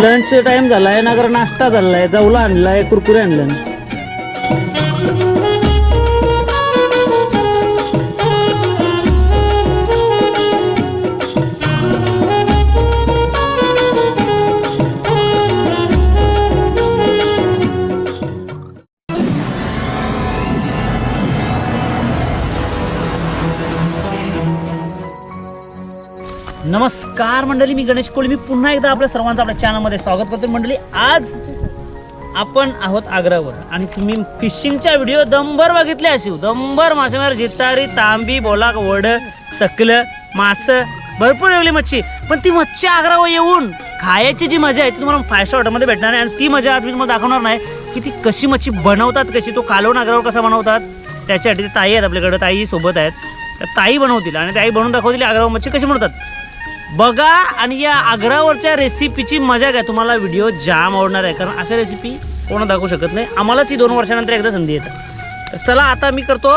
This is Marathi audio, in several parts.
लंच टाइम झालाय नगर नाश्ता झालाय जवला आणलाय कुरकुरे आणलं नमस्कार मंडळी मी गणेश कोळी. मी पुन्हा एकदा आपल्या सर्वांचं आपल्या चॅनलमध्ये स्वागत करतो मंडळी आज आपण आहोत आग्र्यावर. आणि तुम्ही फिशिंगच्या व्हिडिओ दंबर बघितले असेल. दंबर मासेमार जितारी तांबी बोलाक वड सकलं मास भरपूर वेगळी मच्छी. पण ती मच्छी आग्रावर येऊन खायची जी मजा आहे ती तुम्हाला फाय स्टार हॉटेलमध्ये भेटणार आहे. आणि ती मजा आज मी तुम्हाला दाखवणार नाही की ती कशी मच्छी बनवतात कशी तो कालवण आग्रावर कसा बनवतात. त्याच्यासाठी ते ताई आहेत आपल्याकडे. ताई सोबत आहेत. तर ताई बनवतील. आणि ताई बनवून दाखवतील आग्रावर मच्छी कशी बनवतात. बघा आणि या आग्रावरच्या रेसिपीची मजा काय तुम्हाला व्हिडिओ जाम आवडणार आहे. कारण अशा रेसिपी कोण दाखवू शकत नाही. आम्हालाच ही दोन वर्षानंतर एकदा संधी येतात तर चला आता मी करतो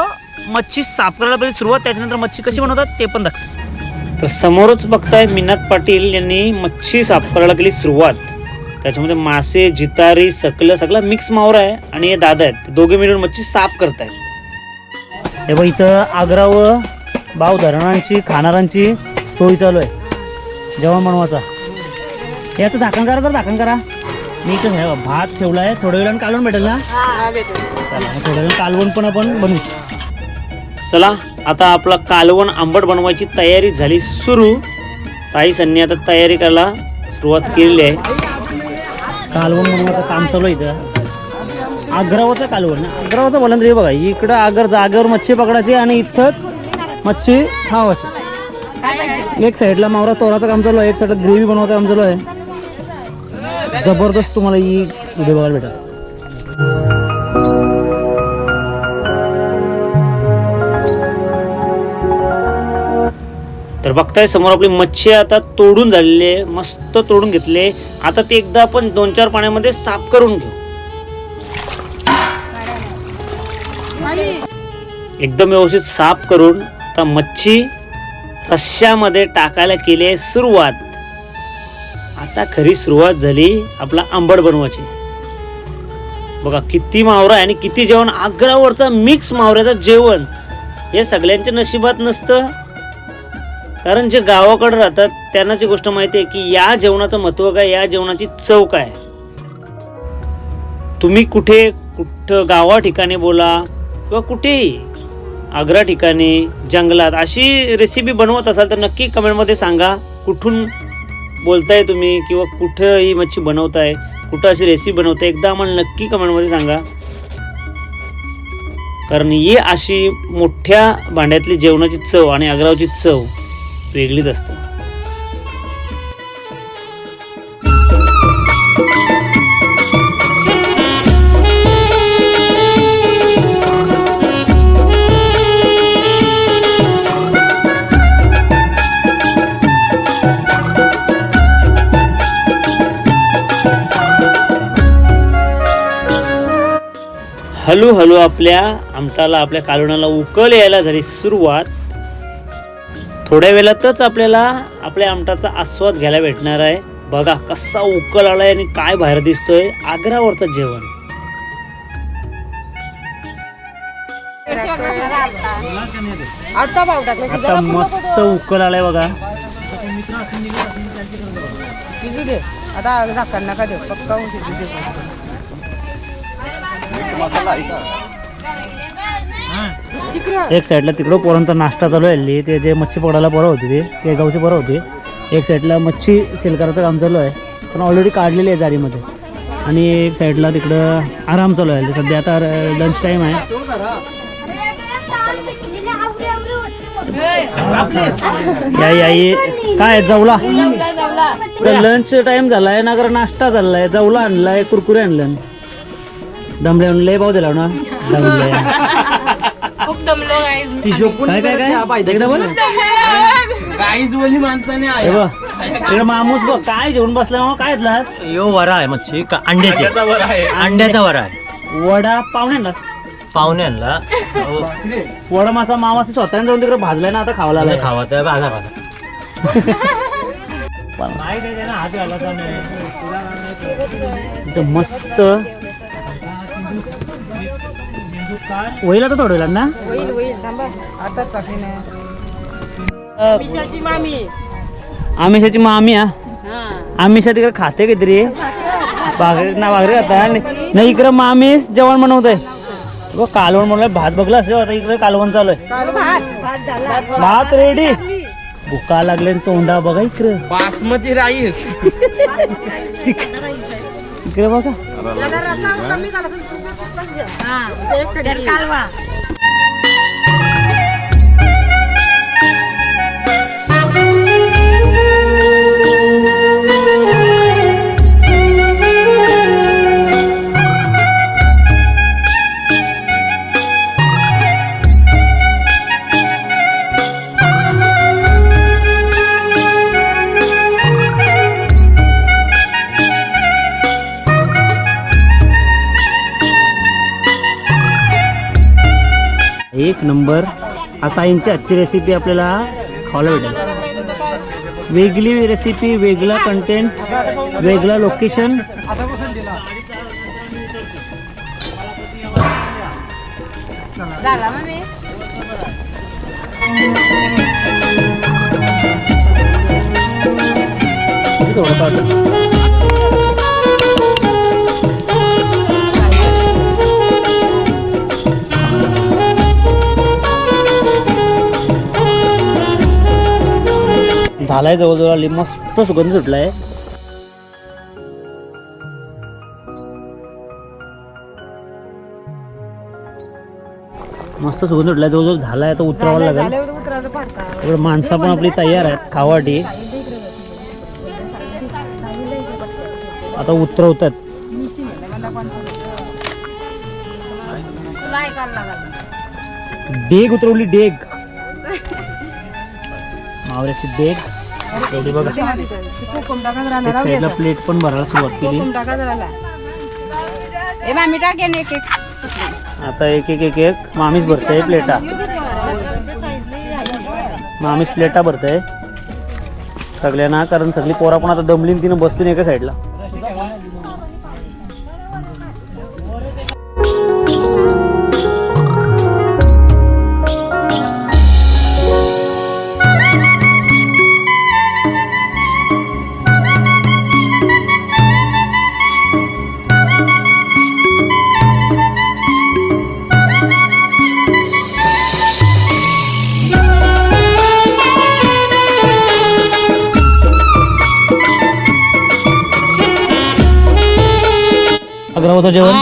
मच्छी साफ करायला पहिली सुरुवात. त्याच्यानंतर मच्छी कशी बनवतात ते पण दाखव तर समोरच बघताय मिनात पाटील यांनी मच्छी साफ करायला केली सुरुवात. त्याच्यामध्ये मासे जितारी सकलं सगळं मिक्स मावरा आहे आणि हे दादा आहेत. दोघे मिळून मच्छी साफ करतायत. हे बघ इथं आग्रावर भाव धरणांची खाणाऱ्यांची सोय चालू आहे. जेवण बनवायचा याचं झाकण करा तर झाकण करा. मी इथं हे भात ठेवला आहे थोड्या वेळानं कालवण भेटेल ना? चला थोड्या वेळ कालवण पण आपण बनवू. चला आता आपला कालवण आंबट बनवायची तयारी झाली सुरू. ताई संनी आता तयारी करायला सुरुवात केलेली आहे. कालवण बनवायचं काम चालू आहे इथं. आग्रावरचं कालवण आग्रावरचं बोला रे बघा इकडं आगर जागेवर मच्छी पकडायची आणि इथंच मच्छी खावायची. एक साईडला मावरा तोराचं काम चालू आहे एक साईडला ग्रेव्ही बनवायचं काम चालू आहे. जबरदस्त तुम्हाला ही व्हिडिओ बघायला भेटेल. तर बघताय समोर आपली मच्छी आता तोडून झालेली आहे मस्त तोडून घेतले आता ते एकदा आपण दोन चार पाण्यामध्ये साफ करून घेऊ. एकदम व्यवस्थित साफ करून आता मच्छी रश्श्यामध्ये टाकायला केली आहे सुरुवात. आता खरी सुरुवात झाली आपला आंबट बनवायची. बघा किती मावरा आहे आणि किती जेवण. आग्रावरचा मिक्स मावऱ्याचं जेवण. हे सगळ्यांच्या नशिबात नसतं. कारण जे गावाकडे राहतात त्यांनाची गोष्ट माहिती आहे की या जेवणाचं महत्त्व काय या जेवणाची चव काय? तुम्ही कुठे कुठं गावा ठिकाणी बोला किंवा कुठेही. आग्रा ठिकाणी जंगलात अशी रेसिपी बनवत असाल तर नक्की कमेंटमध्ये सांगा. कुठून बोलताय तुम्ही किंवा कुठं ही मच्छी बनवताय कुठं अशी रेसिपी बनवताय एकदा आम्हाला नक्की कमेंटमध्ये सांगा. कारण ही अशी मोठ्या भांड्यातली जेवणाची चव आणि आग्रावची चव वेगळीच असते. हळू हळू आपल्या आमटाला आपल्या कालवणाला उकल यायला झाली सुरुवात. थोड्या वेळातच आपल्याला आपल्या आमटाचा आस्वाद घ्यायला भेटणार आहे. बघा कसा उकल आलाय आणि काय बाहेर दिसतोय. आग्रावरचं जेवण. आता मस्त उकल आलाय बघा. आता एक साईडला तिकडं पोरांचा नाश्ता चालू आहे. ते जे मच्छी पकडायला बरं होती ते ते गावची बरं होती. एक साईडला मच्छी सेल करायचं काम चालू आहे. पण ऑलरेडी काढलेली आहे जारीमध्ये आणि एक साईडला तिकडं आराम चालू आहे. सध्या आता लंच टाईम आहे. या काय जवला. तर लंच टाइम झालाय ना नाश्ता झालाय. जवला आणलाय कुरकुरे आणलं दमले आणले भाऊ दिला ना. दमले. खूप दमलो गाईज काय काय काय? एकदा बोल. गाईज बोली माणसाने हे बघ. इकडे मामूस बघ काय जेवण बसला काय घेतलास यो वरा आहे मच्छी. का अंड्याची? अंड्याचा वरा आहे. वडा पाहुणे आणलास पाहुण्यांना वडा मासा मामा स्वतःने जाऊन तिकडे भाजलाय ना आता आलाय. खावा भाजा भाजा. मस्त होईल आता थोडं ना? होईल होईल थांबा. आता चाकरीने आमिषाची मामी. हा? आमिषा तिकडे खाते काहीतरी. भाकरी ना भाकरी खाता नाही इकडं मामीस जेवण बनवतंय. बघ कालवण बनवलंय. भात बघला असेल आता इकडे कालवण चालू आहे भात झाला. भात रेडी भुका लागले तोंडा बघा इकडे. Basmati rice. इकडे बघा कालवा एक नंबर. आता यांची आजची रेसिपी आपल्याला खायला भेटेल. वेगळी रेसिपी वेगळा कंटेंट वेगळं लोकेशन थोडं झालाय जवळजवळ आली मस्त सुगंध सुटलाय. मस्त सुगंध सुटलाय जवळजवळ झालाय आता उतरावं लागेल. माणसं पण आपली तयार आहेत खावाटी. आता उतरवतात. डेग उतरवली डेग. मावऱ्याची डेग. एवढी बघा. एक साईडला प्लेट पण भरायला सुरुवात केली. आता एक एक एक एक. मामीच भरतंय प्लेटा. मामीच प्लेटा भरतंय. सगळ्यांना कारण सगळी पोरा पण आता दमलीन तिनं बसली एका साईडला. अग्रवाचं जेवण?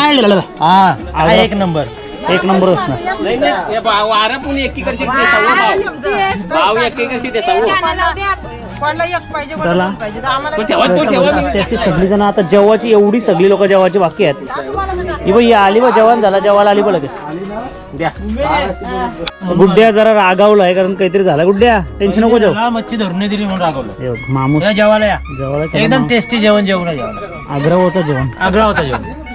हा एक नंबर. एक नंबर असणार वारा पण एकीकडे शिकते सव्वा भाव. भाव एकीकडे शिकते सव्वा. कोणाला एक पाहिजे चला. कोणाला दोन पाहिजे. तर आम्हाला तो ठेवा तो ठेवा मी. असते असते सगळी जण आता जेवाची एवढी सगळी लोक जेवाची बाकी आहेत. ही बाई ही आली बा जेवण झाला जेवायला आली बा लगेच. द्या. गुड्ड्या जरा रागावलाय कारण काहीतरी झालं. गुड्ड्या टेन्शन नको जेव मच्छी धरून नाही दिली म्हणून रागवलं. हे बघ, मामूस. या जेवायला या. जेवायला एकदम टेस्टी जेवण जेवण जेवण आग्रा होतं जेवण. आग्रा होता जेवण.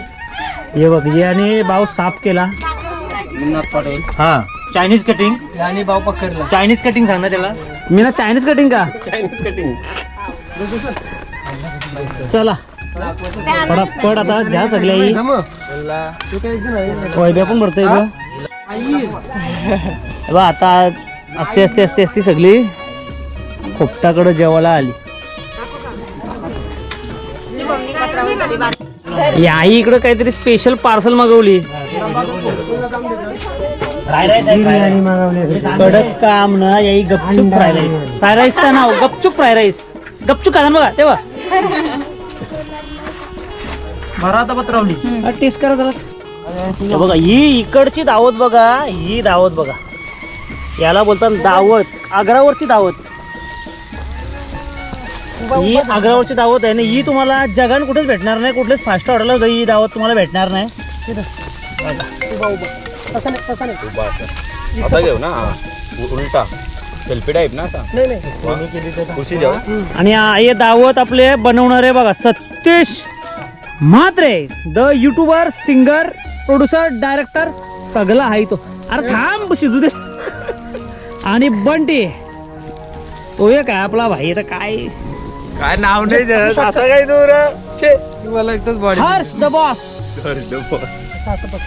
हे बघ याने भाव साफ केला. पाटील हा. चायनीज कटिंग आणि भाव पकडला. चायनीज कटिंग सांग ना त्याला. मी ना चायनीज कटिंग का? चला. पडापड आता ज्या सगळ्या ही वैभ्या पण भरतोय बा हे बा आता असते असते असते असते सगळी. खोपटाकडे जेवायला आली. ही आई इकडं काहीतरी स्पेशल पार्सल मागवली. कडक काम ना याई गपचूप फ्राय राईस फ्राय राईसचं नाव गपचूप फ्राय राईस गपचूप खाना बघा तेव्हा. बरा आता पत्रवली. टेस्ट करा जरा. हे बघा ही इकडची दावत बघा ही दावत बघा. याला बोलतात दावत आग्रावरची दावत. ही आग्रावरची दावत आहे ना ही तुम्हाला जगान कुठेच भेटणार नाही कुठलेच फास्ट ऑर्डरला ही दावत तुम्हाला भेटणार नाही. आता घेऊ ना उलटा. सेल्फी टाईप ना आता. खुशी जाऊ आणि हे दावत आपले बनवणारे बघा Satish Mhatre the YouTuber singer producer director सगळा आहे तो. अरे थांब शिजू दे. आणि बंटी तो एक आहे आपला भाई आता काय? काय नाव नाही देत असं काय दूर मला एकच बॉडी हर्ष द बॉस. असं बघ